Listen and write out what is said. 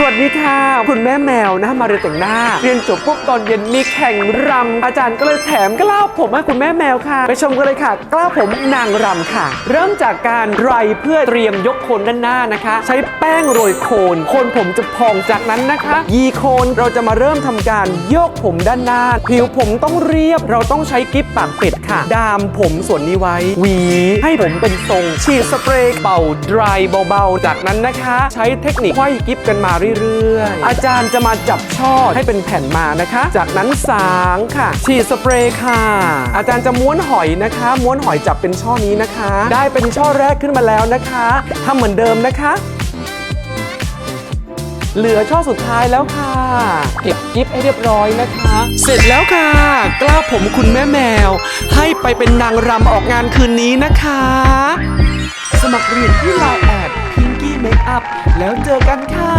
สวัสดีค่ะ คุณแม่แมวนะมาเรียนแต่งหน้า เรียนจบปุ๊บตอนเย็นมีแข่งรำอาจารย์ก็เลยแถมกล้าวผมให้คุณแม่แมวค่ะ ไปชมกันเลยค่ะ กล้าวผมนางรำค่ะ เริ่มจากการไรเพื่อเตรียมยกโคนด้านหน้านะคะ ใช้แป้งโรยโคนโคนผมจะพองจากนั้นนะคะ ยีโคนเราจะมาเริ่มทำการโยกผมด้านหน้า ผิวผมต้องเรียบเราต้องใช้กิ๊บปากเป็ดค่ะ ดามผมส่วนนี้ไว้หวีให้ผมเป็นทรงฉีดสเปรย์เป่าดรายเบาๆ จากนั้นนะคะ ใช้เทคนิคไขว้กิ๊บกันมาเรื่อยๆ อาจารย์จะมาจับช่อให้เป็นแผ่นมานะคะ จากนั้นสางค่ะ ฉีดสเปรย์ค่ะ อาจารย์จะม้วนหอยนะคะ ม้วนหอยจับเป็นช่อนี้นะคะ ได้เป็นช่อแรกขึ้นมาแล้วนะคะทำเหมือนเดิมนะคะเหลือช่อสุดท้ายแล้วค่ะ เก็บกิฟให้เรียบร้อยนะคะ เสร็จแล้วค่ะ กล้าผมคุณแม่แมว ให้ไปเป็นนางรำออกงานคืนนี้นะคะ สมัครเรียนที่ไลน์แอด แล้วเจอกันค่ะ